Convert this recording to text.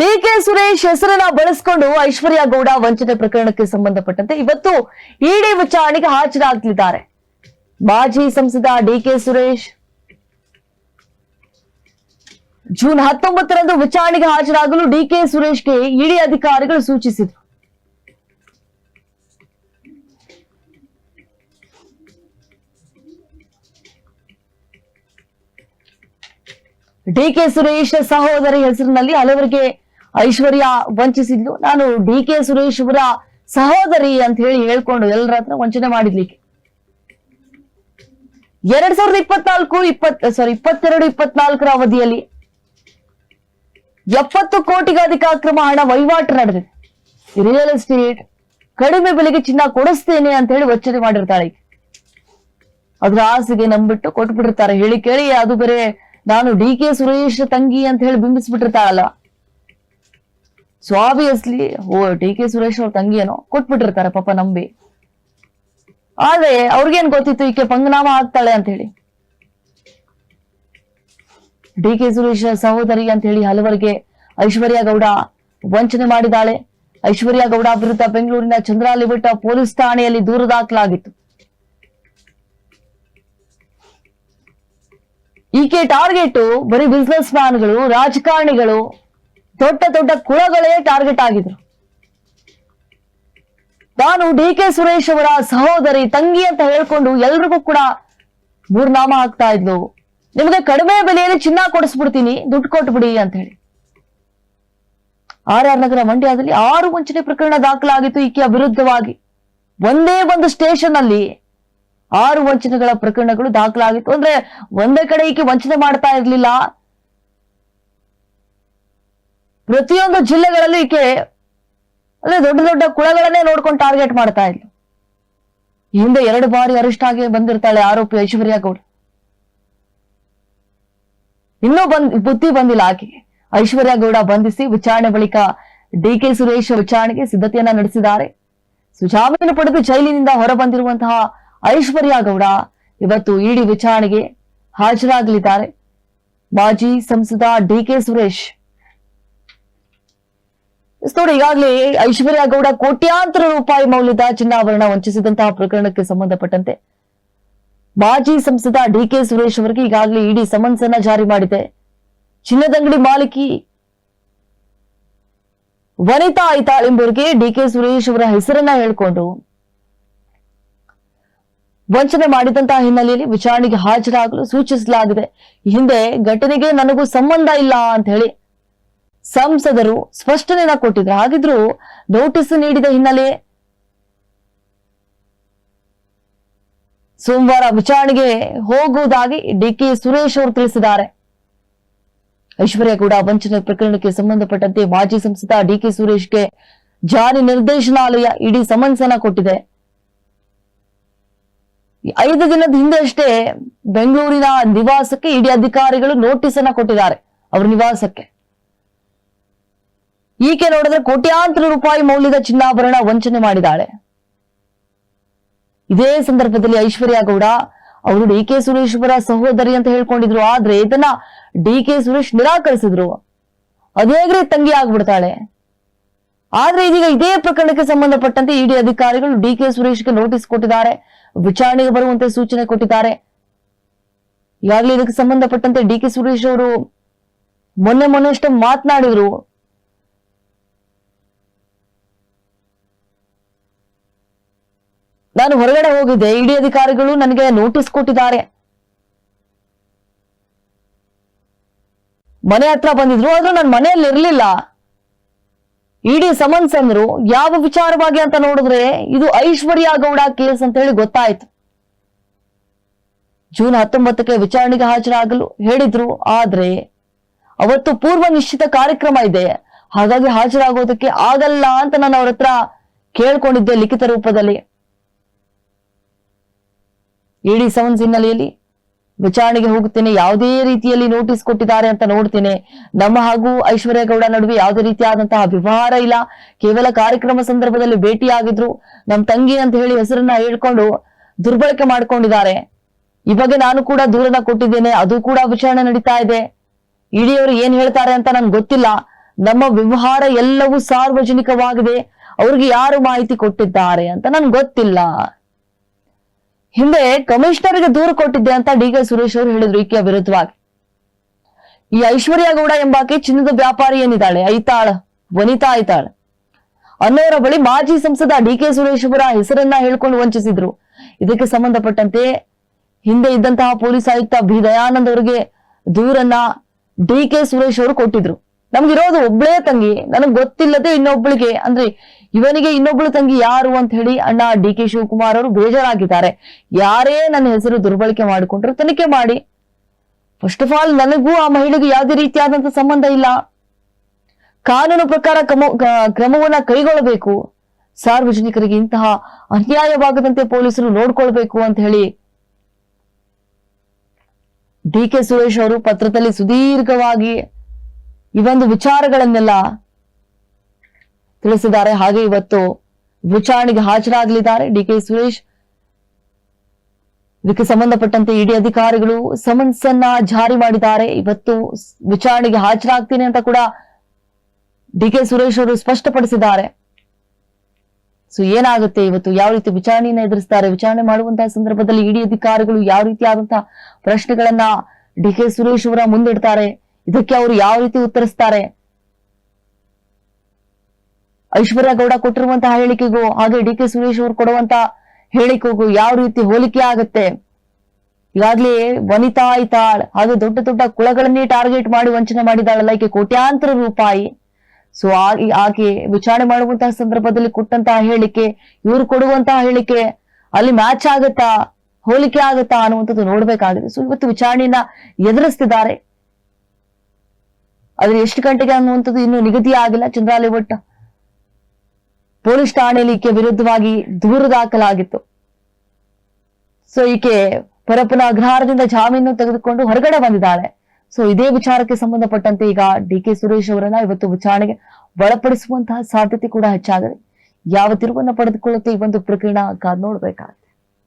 DK Suresh ಹೆಸರನ್ನ ಬಳಸಿಕೊಂಡು ಐಶ್ವರ್ಯ ಗೌಡ ವಂಚನೆ ಪ್ರಕರಣಕ್ಕೆ ಸಂಬಂಧಪಟ್ಟಂತೆ ಇವತ್ತು ಇಡಿ ವಿಚಾರಣೆಗೆ ಹಾಜರಾಗಲಿದ್ದಾರೆ. ಮಾಜಿ ಸಂಸದ ಡಿಕೆ ಸುರೇಶ್ ಜೂನ್ ಹತ್ತೊಂಬತ್ತರಂದು ವಿಚಾರಣೆಗೆ ಹಾಜರಾಗಲು ಡಿಕೆ ಸುರೇಶ್ಗೆ ಇಡಿ ಅಧಿಕಾರಿಗಳು ಸೂಚಿಸಿದರು. ಡಿಕೆ ಸುರೇಶ್ ಸಹೋದರಿ ಹೆಸರಿನಲ್ಲಿ ಹಲವರಿಗೆ ಐಶ್ವರ್ಯ ವಂಚಿಸಿದ್ಲು. ನಾನು ಡಿ ಕೆ ಸುರೇಶ್ ಅವರ ಸಹೋದರಿ ಅಂತ ಹೇಳಿ ಹೇಳ್ಕೊಂಡು ಎಲ್ಲರ ಹತ್ರ ವಂಚನೆ ಮಾಡಿದ್ಲಿಕ್ಕೆ. ಎರಡ್ ಸಾವಿರದ ಇಪ್ಪತ್ನಾಲ್ಕು, ಇಪ್ಪತ್ ಸಾರಿ ಇಪ್ಪತ್ತೆರಡು, ಇಪ್ಪತ್ನಾಲ್ಕರ ಅವಧಿಯಲ್ಲಿ ಎಪ್ಪತ್ತು ಕೋಟಿಗೂ ಅಧಿಕ ಅಕ್ರಮ ಹಣ ವಹಿವಾಟು ನಡೆದಿದೆ. ರಿಯಲ್ ಎಸ್ಟೇಟ್ ಕಡಿಮೆ ಬೆಲೆಗೆ ಚಿನ್ನ ಕೊಡಿಸ್ತೇನೆ ಅಂತ ಹೇಳಿ ವಂಚನೆ ಮಾಡಿರ್ತಾಳೆ. ಅದ್ರ ಆಸೆಗೆ ನಂಬಿಟ್ಟು ಕೊಟ್ಬಿಟ್ಟಿರ್ತಾರೆ. ಹೇಳಿ ಕೇಳಿ, ಅದು ಬೇರೆ ನಾನು ಡಿ ಕೆ ಸುರೇಶ್ ತಂಗಿ ಅಂತ ಹೇಳಿ ಬಿಂಬಿಸ್ಬಿಟ್ಟಿರ್ತಾಳಲ್ಲ. So obviously O D K Suresh ಅವ್ರ ತಂಗಿಯೇನೋ ಕೊಟ್ಬಿಟ್ಟಿರ್ತಾರೆ, ಪಾಪ ನಂಬಿ. ಆದ್ರೆ, ಅವ್ರಿಗೇನ್ ಗೊತ್ತಿತ್ತು, ಈಕೆ ಪಂಗನಾಮ ಆಗ್ತಾಳೆ ಅಂತ ಹೇಳಿ ಡಿ ಕೆ ಸುರೇಶ್ ಸಹೋದರಿ ಅಂತ ಹೇಳಿ ಹಲವರಿಗೆ ಐಶ್ವರ್ಯ ಗೌಡ ವಂಚನೆ ಮಾಡಿದಾಳೆ ಐಶ್ವರ್ಯ ಗೌಡ ವಿರುದ್ಧ ಬೆಂಗಳೂರಿನ ಚಂದ್ರಾಲಿಬೆಟ್ಟ ಪೊಲೀಸ್ ಠಾಣೆಯಲ್ಲಿ ದೂರು ದಾಖಲಾಗಿತ್ತು. ಈಕೆ ಟಾರ್ಗೆಟ್ ಬರೀ ಬಿಸ್ನೆಸ್ ಮ್ಯಾನ್ಗಳು ರಾಜಕಾರಣಿಗಳು ದೊಡ್ಡ ದೊಡ್ಡ ಕುಳಗಳೇ ಟಾರ್ಗೆಟ್ ಆಗಿದ್ರು. ನಾನು ಡಿ ಕೆ ಸುರೇಶ್ ಅವರ ಸಹೋದರಿ ತಂಗಿ ಅಂತ ಹೇಳ್ಕೊಂಡು ಎಲ್ರಿಗೂ ಕೂಡ ಮೂರ್ನಾಮ ಆಗ್ತಾ ಇದ್ಲು. ನಿಮಗೆ ಕಡಿಮೆ ಬೆಲೆಯಲ್ಲಿ ಚಿನ್ನ ಕೊಡಿಸ್ಬಿಡ್ತೀನಿ, ದುಡ್ಡು ಕೊಟ್ಬಿಡಿ ಅಂತ ಹೇಳಿ. ಆರ್ ಆರ್ ನಗರ ಮಂಡ್ಯದಲ್ಲಿ ಆರು ವಂಚನೆ ಪ್ರಕರಣ ದಾಖಲಾಗಿತ್ತು ಈಕೆಯ ವಿರುದ್ಧವಾಗಿ. ಒಂದೇ ಒಂದು ಸ್ಟೇಷನ್ ಅಲ್ಲಿ ಆರು ವಂಚನೆಗಳ ಪ್ರಕರಣಗಳು ದಾಖಲಾಗಿತ್ತು. ಅಂದ್ರೆ ಒಂದೇ ಕಡೆ ಈಕೆ ವಂಚನೆ ಮಾಡ್ತಾ ಇರ್ಲಿಲ್ಲ. ಪ್ರತಿಯೊಂದು ಜಿಲ್ಲೆಗಳಲ್ಲಿ ಈಕೆ ಅಂದ್ರೆ ದೊಡ್ಡ ದೊಡ್ಡ ಕುಳಗಳನ್ನೇ ನೋಡ್ಕೊಂಡು ಟಾರ್ಗೆಟ್ ಮಾಡ್ತಾ ಇದ್ಲು. ಹಿಂದೆ ಎರಡು ಬಾರಿ ಅರೆಸ್ಟ್ ಆಗಿ ಬಂದಿರ್ತಾಳೆ ಆರೋಪಿ ಐಶ್ವರ್ಯ ಗೌಡ. ಇನ್ನೂ ಬಂದ್, ಬುದ್ಧಿ ಬಂದಿಲ್ಲ ಆಕೆಗೆ ಐಶ್ವರ್ಯ ಗೌಡ ಬಂಧಿಸಿ ವಿಚಾರಣೆ ಬಳಿಕ ಡಿಕೆ ಸುರೇಶ್ ವಿಚಾರಣೆಗೆ ಸಿದ್ಧತೆಯನ್ನ ನಡೆಸಿದ್ದಾರೆ. ಸುಜಾಮೀನು ಪಡೆದು ಜೈಲಿನಿಂದ ಹೊರಬಂದಿರುವಂತಹ ಐಶ್ವರ್ಯ ಗೌಡ ಇವತ್ತು ಇಡಿ ವಿಚಾರಣೆಗೆ ಹಾಜರಾಗಲಿದ್ದಾರೆ. ಮಾಜಿ ಸಂಸದ ಡಿ ಕೆ ಸುರೇಶ್. ನೋಡಿ, ಈಗಾಗಲೇ ಐಶ್ವರ್ಯ ಗೌಡ ಕೋಟ್ಯಾಂತರ ರೂಪಾಯಿ ಮೌಲ್ಯದ ಚಿನ್ನಾಭರಣ ವಂಚಿಸಿದಂತಹ ಪ್ರಕರಣಕ್ಕೆ ಸಂಬಂಧಪಟ್ಟಂತೆ ಮಾಜಿ ಸಂಸದ ಡಿ ಕೆ ಸುರೇಶ್ ಅವರಿಗೆ ಈಗಾಗಲೇ ಇಡಿ ಸಮನ್ಸ್ ಅನ್ನ ಜಾರಿ ಮಾಡಿದೆ. ಚಿನ್ನದಂಗಡಿ ಮಾಲಕಿ ವನಿತಾ ಐತಾಳ್ ಡಿ ಕೆ ಸುರೇಶ್ ಅವರ ಹೆಸರನ್ನ ಹೇಳ್ಕೊಂಡು ವಂಚನೆ ಮಾಡಿದಂತಹ ಹಿನ್ನೆಲೆಯಲ್ಲಿ ವಿಚಾರಣೆಗೆ ಹಾಜರಾಗಲು ಸೂಚಿಸಲಾಗಿದೆ. ಹಿಂದೆ ಘಟನೆಗೆ ನನಗೂ ಸಂಬಂಧ ಇಲ್ಲ ಅಂತ ಹೇಳಿ ಸಂಸದರು ಸ್ಪಷ್ಟನೆಯನ್ನ ಕೊಟ್ಟಿದ್ರು. ಹಾಗಿದ್ರು ನೋಟಿಸ್ ನೀಡಿದ ಹಿನ್ನೆಲೆ ಸೋಮವಾರ ವಿಚಾರಣೆಗೆ ಹೋಗುವುದಾಗಿ ಡಿಕೆ ಸುರೇಶ್ ಅವರು ತಿಳಿಸಿದ್ದಾರೆ. ಐಶ್ವರ್ಯ ಕೂಡ ವಂಚನೆ ಪ್ರಕರಣಕ್ಕೆ ಸಂಬಂಧಪಟ್ಟಂತೆ ಮಾಜಿ ಸಂಸದ ಡಿಕೆ ಸುರೇಶ್ಗೆ ಜಾರಿ ನಿರ್ದೇಶನಾಲಯ ಇಡೀ ಸಮನ್ಸ್ ಕೊಟ್ಟಿದೆ. ಐದು ದಿನದ ಹಿಂದೆ ಅಷ್ಟೇ ಬೆಂಗಳೂರಿನ ನಿವಾಸಕ್ಕೆ ಇಡಿ ಅಧಿಕಾರಿಗಳು ನೋಟಿಸ್ ಅನ್ನ ಕೊಟ್ಟಿದ್ದಾರೆ. ಅವ್ರ ನಿವಾಸಕ್ಕೆ. ಈಕೆ ನೋಡಿದ್ರೆ ಕೋಟ್ಯಾಂತರ ರೂಪಾಯಿ ಮೌಲ್ಯದ ಚಿನ್ನಾಭರಣ ವಂಚನೆ ಮಾಡಿದಾಳೆ. ಇದೇ ಸಂದರ್ಭದಲ್ಲಿ ಐಶ್ವರ್ಯ ಗೌಡ ಅವರು ಡಿ ಕೆ ಸುರೇಶ್ ಅವರ ಸಹೋದರಿ ಅಂತ ಹೇಳ್ಕೊಂಡಿದ್ರು. ಆದ್ರೆ ಇದನ್ನ ಡಿ ಕೆ ಸುರೇಶ್ ನಿರಾಕರಿಸಿದ್ರು. ಅದೇಗ್ರೆ ತಂಗಿ ಆಗ್ಬಿಡ್ತಾಳೆ. ಆದ್ರೆ ಇದೀಗ ಇದೇ ಪ್ರಕರಣಕ್ಕೆ ಸಂಬಂಧಪಟ್ಟಂತೆ ಇಡಿ ಅಧಿಕಾರಿಗಳು ಡಿ ಕೆ ಸುರೇಶ್ಗೆ ನೋಟಿಸ್ ಕೊಟ್ಟಿದ್ದಾರೆ. ವಿಚಾರಣೆಗೆ ಬರುವಂತೆ ಸೂಚನೆ ಕೊಟ್ಟಿದ್ದಾರೆ. ಈಗಾಗಲೇ ಇದಕ್ಕೆ ಸಂಬಂಧಪಟ್ಟಂತೆ ಡಿ ಕೆ ಸುರೇಶ್ ಅವರು ಮೊನ್ನೆ ಮೊನ್ನೆ ಅಷ್ಟೇ ಮಾತನಾಡಿದ್ರು. ನಾನು ಹೊರಗಡೆ ಹೋಗಿದ್ದೆ, ಇಡಿ ಅಧಿಕಾರಿಗಳು ನನಗೆ ನೋಟಿಸ್ ಕೊಟ್ಟಿದ್ದಾರೆ. ಮನೆ ಹತ್ರ ಬಂದಿದ್ರು, ಆದ್ರೂ ನಾನು ಮನೆಯಲ್ಲಿ ಇರ್ಲಿಲ್ಲ. ಇಡಿ ಸಮನ್ಸ್ ಅಂದ್ರು ಯಾವ ವಿಚಾರವಾಗಿ ಅಂತ ನೋಡಿದ್ರೆ, ಇದು ಐಶ್ವರ್ಯ ಗೌಡ ಕೇಸ್ ಅಂತ ಹೇಳಿ ಗೊತ್ತಾಯ್ತು. ಜೂನ್ ಹತ್ತೊಂಬತ್ತಕ್ಕೆ ವಿಚಾರಣೆಗೆ ಹಾಜರಾಗಲು ಹೇಳಿದ್ರು, ಆದ್ರೆ ಅವತ್ತು ಪೂರ್ವ ನಿಶ್ಚಿತ ಕಾರ್ಯಕ್ರಮ ಇದೆ. ಹಾಗಾಗಿ ಹಾಜರಾಗೋದಕ್ಕೆ ಆಗಲ್ಲ ಅಂತ ನಾನು ಅವ್ರ ಹತ್ರ ಕೇಳ್ಕೊಂಡಿದ್ದೆ ಲಿಖಿತ ರೂಪದಲ್ಲಿ. ಇಡಿ ಸಮನ್ಸ್ ಹಿನ್ನೆಲೆಯಲ್ಲಿ ವಿಚಾರಣೆಗೆ ಹೋಗುತ್ತೇನೆ. ಯಾವುದೇ ರೀತಿಯಲ್ಲಿ ನೋಟಿಸ್ ಕೊಟ್ಟಿದ್ದಾರೆ ಅಂತ ನೋಡ್ತೇನೆ. ನಮ್ಮ ಹಾಗೂ ಐಶ್ವರ್ಯ ಗೌಡ ನಡುವೆ ಯಾವುದೇ ರೀತಿಯಾದಂತಹ ವ್ಯವಹಾರ ಇಲ್ಲ. ಕೇವಲ ಕಾರ್ಯಕ್ರಮ ಸಂದರ್ಭದಲ್ಲಿ ಭೇಟಿಯಾಗಿದ್ರು. ನಮ್ಮ ತಂಗಿ ಅಂತ ಹೇಳಿ ಹೆಸರನ್ನ ಹೇಳ್ಕೊಂಡು ದುರ್ಬಳಕೆ ಮಾಡ್ಕೊಂಡಿದ್ದಾರೆ. ಈ ಬಗ್ಗೆ ನಾನು ಕೂಡ ದೂರನ ಕೊಟ್ಟಿದ್ದೇನೆ. ಅದು ಕೂಡ ವಿಚಾರಣೆ ನಡೀತಾ ಇದೆ. ಇಡಿಯವರು ಏನ್ ಹೇಳ್ತಾರೆ ಅಂತ ನನ್ಗೆ ಗೊತ್ತಿಲ್ಲ. ನಮ್ಮ ವ್ಯವಹಾರ ಎಲ್ಲವೂ ಸಾರ್ವಜನಿಕವಾಗಿದೆ. ಅವ್ರಿಗೆ ಯಾರು ಮಾಹಿತಿ ಕೊಟ್ಟಿದ್ದಾರೆ ಅಂತ ನನ್ಗೆ ಗೊತ್ತಿಲ್ಲ. ಹಿಂದೆ ಕಮಿಷನರ್ಗೆ ದೂರು ಕೊಟ್ಟಿದ್ದೆ ಅಂತ ಡಿ ಕೆ ಸುರೇಶ್ ಅವರು ಹೇಳಿದ್ರು ಈಕೆಯ ವಿರುದ್ಧವಾಗಿ. ಈ ಐಶ್ವರ್ಯ ಗೌಡ ಎಂಬಾಕೆ ಚಿನ್ನದ ವ್ಯಾಪಾರಿ ಏನಿದ್ದಾಳೆ? ಐತಾಳ, ವನಿತಾ ಐತಾಳ ಅನ್ನೋರ ಬಳಿ ಮಾಜಿ ಸಂಸದ ಡಿ ಕೆ ಸುರೇಶ್ ಅವರ ಹೆಸರನ್ನ ಹೇಳ್ಕೊಂಡು ವಂಚಿಸಿದ್ರು. ಇದಕ್ಕೆ ಸಂಬಂಧಪಟ್ಟಂತೆ ಹಿಂದೆ ಇದ್ದಂತಹ ಪೊಲೀಸ್ ಆಯುಕ್ತ ಬಿ. ದಯಾನಂದ್ ಅವರಿಗೆ ದೂರನ್ನ ಡಿ ಕೆ ಸುರೇಶ್ ಅವರು ಕೊಟ್ಟಿದ್ರು. ನಮ್ಗಿರೋದು ಒಬ್ಳೇ ತಂಗಿ, ನನಗ್ ಗೊತ್ತಿಲ್ಲದೆ ಇನ್ನೊಬ್ಳಿಗೆ. ಅಂದ್ರೆ ಇವನಿಗೆ ಇನ್ನೊಬ್ಳು ತಂಗಿ ಯಾರು ಅಂತ ಹೇಳಿ ಅಣ್ಣ ಡಿ ಕೆ ಶಿವಕುಮಾರ್ ಅವರು ಬೇಜಾರಾಗಿದ್ದಾರೆ. ಯಾರೇ ನನ್ನ ಹೆಸರು ದುರ್ಬಳಕೆ ಮಾಡಿಕೊಂಡ್ರು ತನಿಖೆ ಮಾಡಿ. ಫಸ್ಟ್ ಆಫ್ ಆಲ್ ನನಗೂ ಆ ಮಹಿಳೆಗೂ ಯಾವುದೇ ರೀತಿಯಾದಂತ ಸಂಬಂಧ ಇಲ್ಲ. ಕಾನೂನು ಪ್ರಕಾರ ಕ್ರಮ ಕ್ರಮವನ್ನ ಕೈಗೊಳ್ಳಬೇಕು. ಸಾರ್ವಜನಿಕರಿಗೆ ಇಂತಹ ಅನ್ಯಾಯವಾಗದಂತೆ ಪೊಲೀಸರು ನೋಡ್ಕೊಳ್ಬೇಕು ಅಂತ ಹೇಳಿ ಡಿ ಕೆ ಸುರೇಶ್ ಅವರು ಪತ್ರದಲ್ಲಿ ಸುದೀರ್ಘವಾಗಿ ಈ ಒಂದು ವಿಚಾರಗಳನ್ನೆಲ್ಲ ತಿಳಿಸಿದ್ದಾರೆ. ಹಾಗೆ ಇವತ್ತು ವಿಚಾರಣೆಗೆ ಹಾಜರಾಗಲಿದ್ದಾರೆ. ಡಿ ಕೆ ಸುರೇಶ್, ಇದಕ್ಕೆ ಸಂಬಂಧಪಟ್ಟಂತೆ ಇಡಿ ಅಧಿಕಾರಿಗಳು ಸಮನ್ಸ್ ಅನ್ನ ಜಾರಿ ಮಾಡಿದ್ದಾರೆ. ಇವತ್ತು ವಿಚಾರಣೆಗೆ ಹಾಜರಾಗ್ತೀನಿ ಅಂತ ಕೂಡ ಡಿ ಕೆ ಸುರೇಶ್ ಅವರು ಸ್ಪಷ್ಟಪಡಿಸಿದ್ದಾರೆ. ಸೊ ಏನಾಗುತ್ತೆ ಇವತ್ತು? ಯಾವ ರೀತಿ ವಿಚಾರಣೆಯನ್ನು ಎದುರಿಸ್ತಾರೆ? ವಿಚಾರಣೆ ಮಾಡುವಂತಹ ಸಂದರ್ಭದಲ್ಲಿ ಇಡಿ ಅಧಿಕಾರಿಗಳು ಯಾವ ರೀತಿಯಾದಂತಹ ಪ್ರಶ್ನೆಗಳನ್ನ ಡಿ ಕೆ ಸುರೇಶ್ ಅವರ ಮುಂದಿಡ್ತಾರೆ? ಇದಕ್ಕೆ ಅವರು ಯಾವ ರೀತಿ ಉತ್ತರಿಸ್ತಾರೆ? ಐಶ್ವರ್ಯ ಗೌಡ ಕೊಟ್ಟಿರುವಂತಹ ಹೇಳಿಕೆಗೂ, ಹಾಗೆ ಡಿ ಕೆ ಸುರೇಶ್ ಅವರು ಕೊಡುವಂತಹ ಹೇಳಿಕೆಗೂ ಯಾವ ರೀತಿ ಹೋಲಿಕೆ ಆಗುತ್ತೆ? ಈಗಾಗಲೇ ವನಿತಾ ಐತಾಳ್ ಹಾಗೆ ದೊಡ್ಡ ದೊಡ್ಡ ಕುಳಗಳನ್ನೇ ಟಾರ್ಗೆಟ್ ಮಾಡಿ ವಂಚನೆ ಮಾಡಿದಾಳಲ್ಲ ಈಕೆ ಕೋಟ್ಯಾಂತರ ರೂಪಾಯಿ. ಸೊ ಆಕೆ ವಿಚಾರಣೆ ಮಾಡುವಂತಹ ಸಂದರ್ಭದಲ್ಲಿ ಕೊಟ್ಟಂತಹ ಹೇಳಿಕೆ, ಇವರು ಕೊಡುವಂತಹ ಹೇಳಿಕೆ ಅಲ್ಲಿ ಮ್ಯಾಚ್ ಆಗತ್ತಾ, ಹೋಲಿಕೆ ಆಗತ್ತಾ ಅನ್ನುವಂಥದ್ದು ನೋಡ್ಬೇಕಾಗಿದೆ. ಸೊ ಇವತ್ತು ವಿಚಾರಣೆಯನ್ನ ಎದುರಿಸ್ತಿದ್ದಾರೆ. ಆದ್ರೆ ಎಷ್ಟು ಗಂಟೆಗೆ ಅನ್ನುವಂಥದ್ದು ಇನ್ನು ನಿಗದಿ ಆಗಿಲ್ಲ ಚಂದ್ರಾಲಿ ಭಟ್ಟ ಪೊಲೀಸ್ ಠಾಣೆಯಲ್ಲಿ ಈಕೆ ವಿರುದ್ಧವಾಗಿ ದೂರು ದಾಖಲಾಗಿತ್ತು. ಸೊ ಈಕೆ ಪರಪ್ಪನ ಅಗ್ರಹಾರದಿಂದ ಜಾಮೀನು ತೆಗೆದುಕೊಂಡು ಹೊರಗಡೆ ಬಂದಿದ್ದಾಳೆ. ಸೊ ಇದೇ ವಿಚಾರಕ್ಕೆ ಸಂಬಂಧಪಟ್ಟಂತೆ ಈಗ ಡಿ ಕೆ ಸುರೇಶ್ ಅವರನ್ನ ಇವತ್ತು ವಿಚಾರಣೆಗೆ ಒಳಪಡಿಸುವಂತಹ ಸಾಧ್ಯತೆ ಕೂಡ ಹೆಚ್ಚಾಗಿದೆ. ಯಾವ ತಿರುವನ್ನ ಪಡೆದುಕೊಳ್ಳುತ್ತೆ ಈ ಒಂದು ಪ್ರಕರಣ ಕಾದ್ ನೋಡ್ಬೇಕಾಗಿದೆ